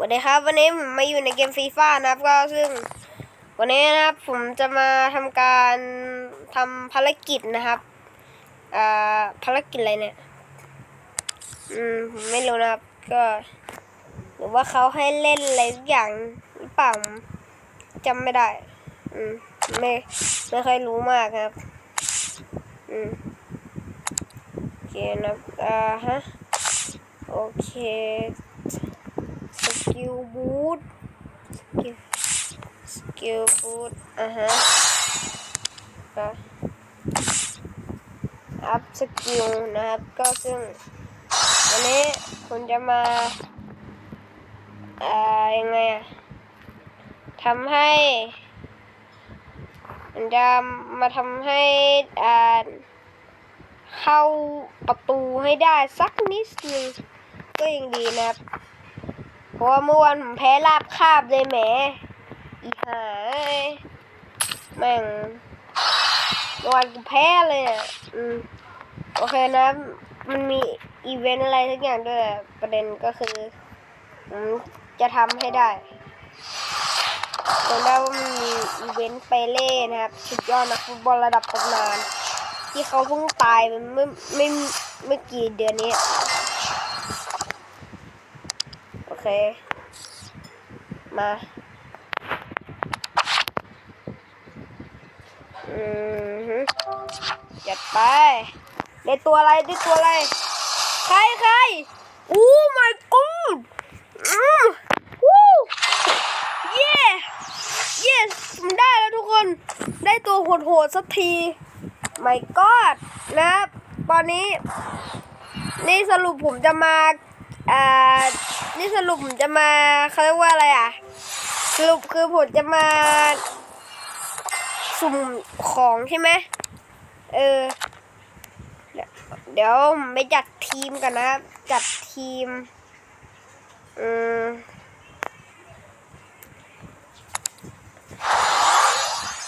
สวัสดีครับวันนี้ผมมาอยู่ในเกมฟีฟ่านะครับก็ซึ่ง วันนี้นะครับผมจะมาทำการทำภารกิจนะครับอ่าภารกิจอะไรเนี่ย อืมไม่รู้นะครับ ก็ หรือว่าเขาให้เล่นอะไรสักอย่างหรือเปล่าจำไม่ได้ อืมไม่ไม่ค่อยรู้มากครับ อืมโอเคนะครับอ่าฮะโอเค กิลบูทสกิลบูทอ่าฮะก็อัพสกิลนะครับก็ซึ่งวันนี้ผมจะมาอ่ายังไงอะทำให้มันจะมาทำให้อ่าเข้าประตูให้ได้สักนิดนึงก็ยังดีนะครับ เพราะเมื่อวานผมแพ้ลาบคาบเลยแหมอีหาเอ้ยแม่งเมื่อวานกูแพ้เลยอะอืมโอเคนะ มันมีอีเวนต์อะไรทุกอย่างด้วย ประเด็นก็คือจะทำให้ได้จำได้ว่ามันมีอีเวนต์เปเล่นะครับ สุดยอดนักฟุตบอลระดับตำนาน ที่เขาเพิ่งตายไปเมื่อไม่ไม่กี่เดือนนี้ โอเค มาอืมจัดไปได้ตัวอะไรได้ตัวอะไร ใครใครโอ้ my god อืมวู้เย้ yes ผมได้แล้วทุกคน ได้ตัวโหดๆสักที my god นะครับ ตอนนี้ นี่สรุปผมจะมาอ่า นี่สรุปผมจะมาเขาเรียกว่าอะไรอะ สรุปคือผมจะมา สุ่มของใช่ไหมเออ เดี๋ยวเดี๋ยวผมไปจัดทีมกันนะจัดทีมอืม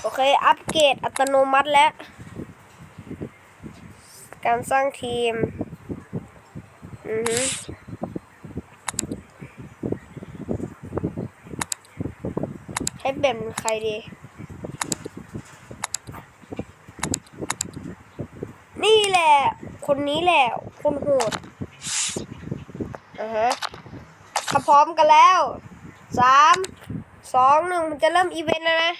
โอเค อัปเกรดอัตโนมัติแล้ว การสร้างทีม อือฮึ ให้เป็นใครดี นี่แหละ คนนี้แหละ คนโหดอ่าฮะถ้าพร้อมกันแล้วสามสองหนึ่งมันจะเริ่มอีเวนต์แล้วนะ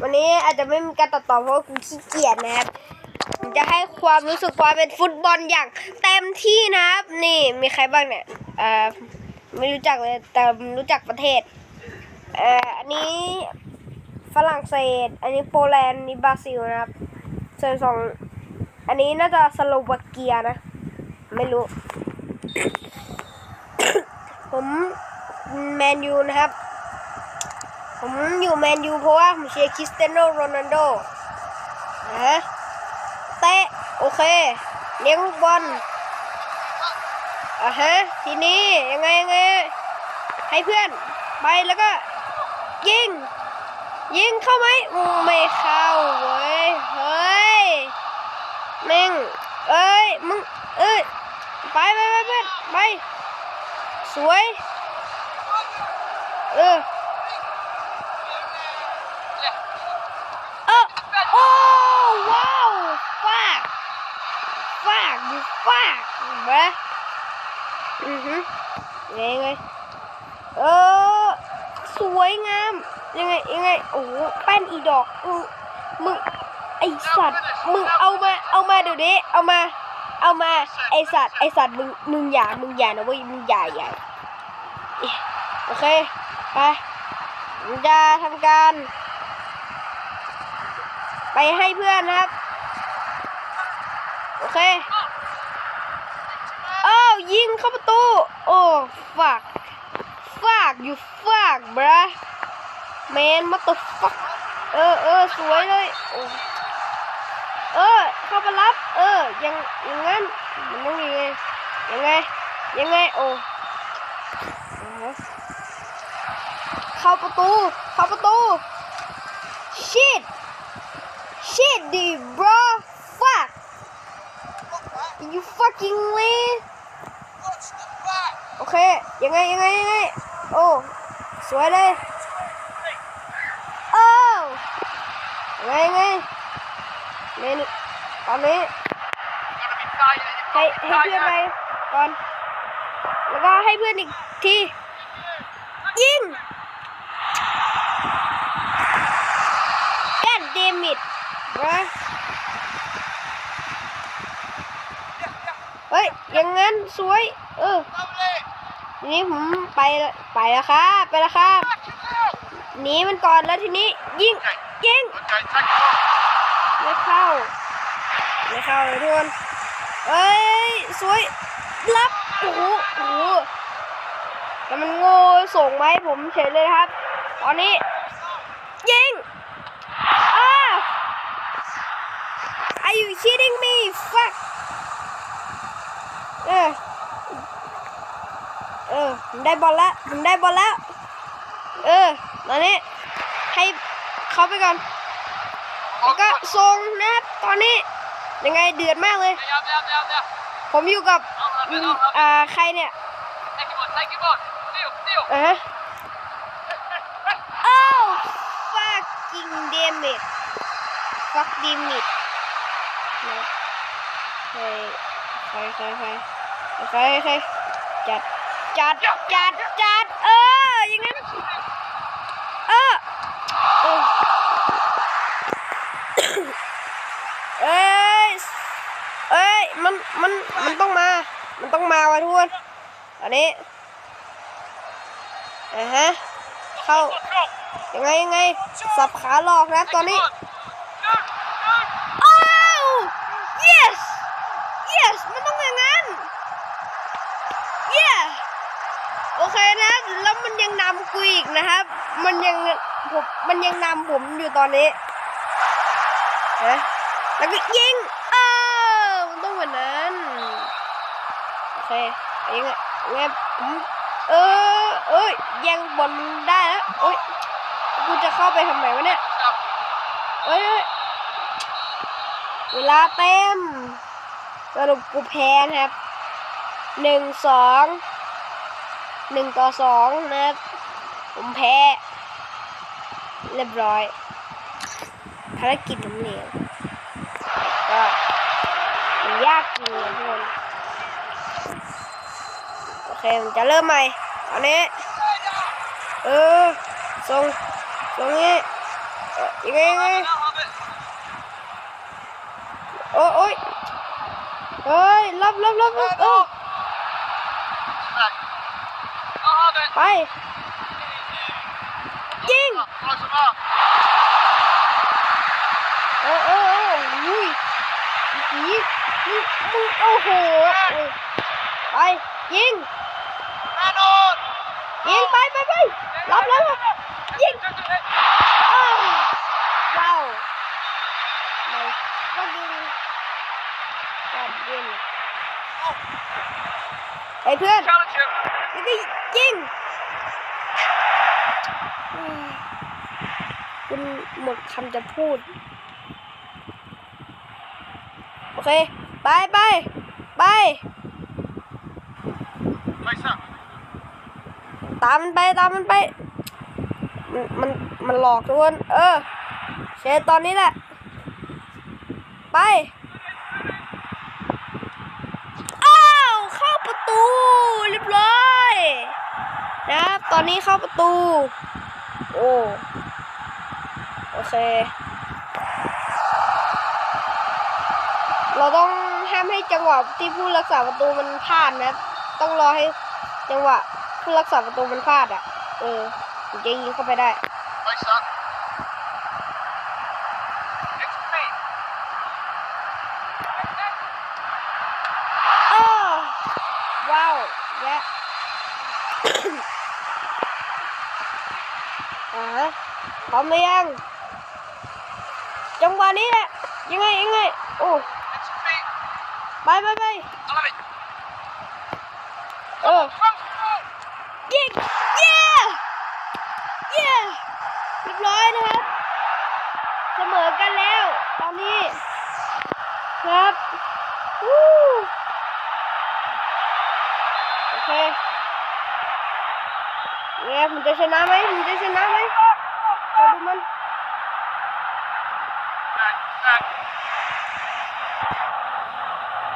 วันนี้อาจจะไม่มีการตัดต่อเพราะว่ากูขี้เกียจนะครับผมจะให้ความรู้สึกความเป็นฟุตบอลอย่างเต็มที่นะครับ นี่มีใครบ้างเนี่ยเอ่อไม่รู้จักเลยแต่รู้จักประเทศ เอ่ออันนี้ฝรั่งเศส อันนี้โปแลนด์อันนี่บราซิลนะครับส่วนสองอันนี้น่าจะสโลวาเกียนะ ไม่รู้ ผมแมนยูนะครับ ผมอยู่แมนยูเพราะว่าผมเชียร์คริสเตียโนโรนัลโดนะฮะเตะโอเคเลี้ยงลูกบอลอะฮะ ทีนี้ยังไงยังไงให้เพื่อนไปแล้วก็ ยิง ยิงเข้าไหมไม่เข้าเว้ยเฮ้ยแม่งเอ้ยมึงเอ้ยไปไปไปเพื่อนไปสวยเออเออโอ้ว้าวฟากฟากดูฟากเบ้อือฮึไงไงเออ สวยงาม ยังไงยังไงโอ้แป้นอีดอกมึงไอสัตว์มึงเอามาเอามาเดี๋ยวนี้เอามา เอามาไอสัตว์ไอสัตว์มึงมึงอย่ามึงอย่านะเว้ยมึงอย่าอย่าโอเคไปผมจะทำการ ไปให้เพื่อนครับ โอเคเอ้ายิงเข้าประตู โอ้ฟัก ฟักอยู่ฟักบระแมนมาตฟักเออเออสวยเลยโอ้เออเข้ามารับ เออยังยังงั้นมันต้องยังไงยังไงยังไงโอ้อ่าฮะเข้าประตู เข้าประตู shit Shit, dude, bro. Fuck. You fucking lame. โอเคยังไงยังไงยังไง โอ้ สวยเลยโอ้ไงไงเล่นตอนนี้ให้ให้เพื่อนไปก่อน แล้วก็ให้เพื่อนอีกที ยิงแกนเดมิดวะเฮ้ย อย่างงั้นสวย เออที นี้ผมไปไปแล้วครับไปแล้วครับหนีมันก่อนแล้วทีนี้ยิงยิงไม่เข้าไม่เข้าเลยทุกคนเอ้ยสวยรับโอ้โหโอ้โหแต่มันโง่ส่งมาให้ผมเฉยเลยครับ ตอนนี้ ยิงอ้า Are you kidding me fuck เออ เออผมได้บอลแล้วผมได้บอลแล้ว เออตอนนี้ให้เขาไปก่อนแล้วก็ส่งนะครับตอนนี้ยังไงเดือดมากเลยผมอยู่กับอืมอ่าใครเนี่ยอ่าฮะ Oh fucking damn it fuck damn it นะใครใครใครใครใครใครจัด จัดจัดจัดเอออย่างนั้นเออเอ้ยเอ้ยมันมันมันต้องมา มันต้องมาวะทุกคนอันนี้อ่าฮะเข้ายังไงยังไงสับขาหลอกนะตอนนี้อ้าว yes yes มันต้องอย่างนั้น yeah โอ เคนะแล้วมันยังนำกูอีกนะครับ มันยังผมมันยังนำผมอยู่ตอนนี้นะแล้วก็ยิงเออมันต้องแบบนั้นโอเคยังไงยังไงผมเออเอ้ยยังบอลมันได้แล้วโอ้ยกูจะเข้าไปทำไมวะเนี่ยเอ้ยเอ้ยเวลาเต็มสรุปกูแพ้นะครับหนึ่งสอง หนึ่งต่อสองนะครับ ผมแพ้ เรียบร้อย ภารกิจล้มเหลวก็มันยากจริงนะทุกคนโอเคมันจะเริ่มใหม่ตอนนี้ เออส่งส่งนี้อ่อยังไงยังไงโอ้โอ้ยเฮ้ยรับรับรับรับเออ ไปยิงเออเออเอออุ้ยผีมึงมึงโอ้โหไปยิงยิงไปไปไปรับแล้วยิงว้าวไม่ก็ยิงก็ยิงไอ้เพื่อน แล้วก็ยิงอืมคุณหมดคำจะพูด โอเค ไปไปไปตามมันไป ตามมันไป มัน มันมันหลอกทุกคน เออเชฟตอนนี้แหละ ไป อ้าว เข้าประตู เรียบร้อยนะครับ ตอนนี้เข้าประตู โอ้ โอเค เราต้องห้ามให้จังหวะที่ผู้รักษาประตูมันพลาดนะ ต้องรอให้จังหวะผู้รักษาประตูมันพลาดอะ เออถึงจะยิงเข้าไปได้ อ้าวว้าวแยะ อ่าพร้อมหรือยังจังหวะนี้แหละยังไงยังไงโอ้ไปไปไปเออยิงเย้เย้เรียบร้อยนะครับเสมอกันแล้ว ตอนนี้ ครับวู้โอเคเนี่ยผมจะชนะไหมผมจะชนะไหมขอดูมัน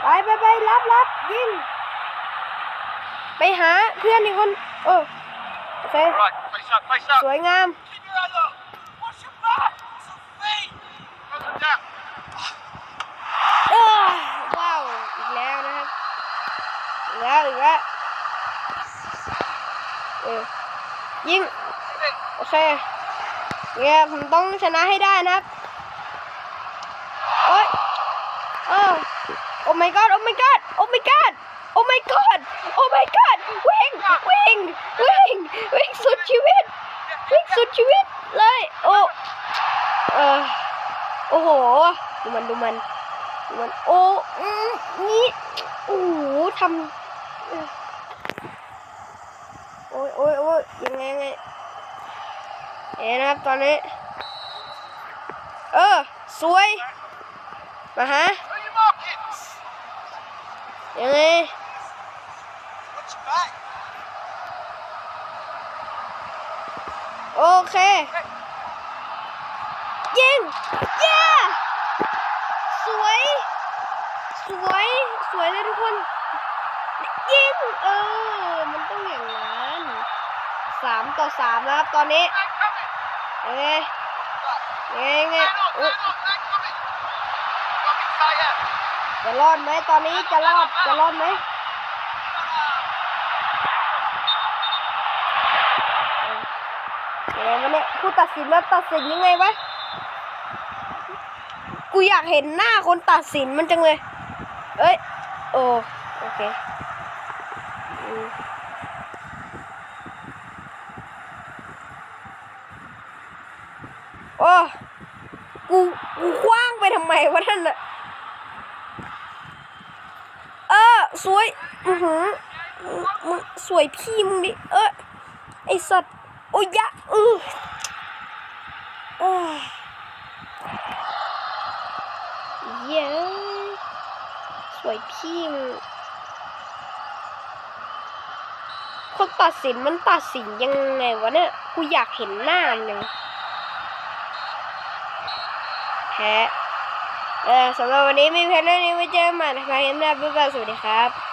ไปไปไปรับรับยิงไปหาเพื่อนอีกคน เออโอเค Right, face up, face up. สวยงาม Keep your head up. Watch your back. It's a feet. Close it down. เออว้าว อีกแล้วนะครับ อีกแล้ว อีกแล้วเออยิง โอเค เนี่ยผมต้องชนะให้ได้นะครับ โอ๊ยเออโอ้ my god โอ้ my god โอ้ my god โอ้ my god โอ้ my god วิ่งวิ่งวิ่งวิ่งสุดชีวิต วิ่งสุดชีวิตเลย โอ้เออโอ้โห ดูมันดูมันดูมัน โอ้นี่โอ้โหทำโอ้ยโอ้ยโอ้ยยังไงยังไง เอ๊ะนะครับตอนนี้ เออ สวย มาฮะยังไงโอเค ยิงเย้สวย สวย สวยเลยทุกคน ยิง เออ มันต้องอย่างนั้นสามต่อสามนะครับตอนนี้ ยังไงยังไงอุ๊ยจะรอดไหมตอนนี้จะรอดจะรอดไหมยังไงวะเนี่ยผู้ตัดสินมาตัดสินยังไงวะกูอยากเห็นหน้าคนตัดสินมันจังเลย เอ้ย โอ้โอเค โอ้ กูกูคว้างไปทำไมวะท่านน่ะเออ สวย อือหือมึงสวยพี่มึงดิ เออไอสัตว์ โอ้ยยะอืออ้ยเย้สวยพี่มึงคนตัดสินมันตัดสินยังไงวะเนี่ย กูอยากเห็นหน้ามันเลย แพ้เออสำหรับวันนี้มีเพลเรื่องนี้ไว้เจอกันใหม่นะคะเห็นหน้าบ๊ายบายสวัสดีครับ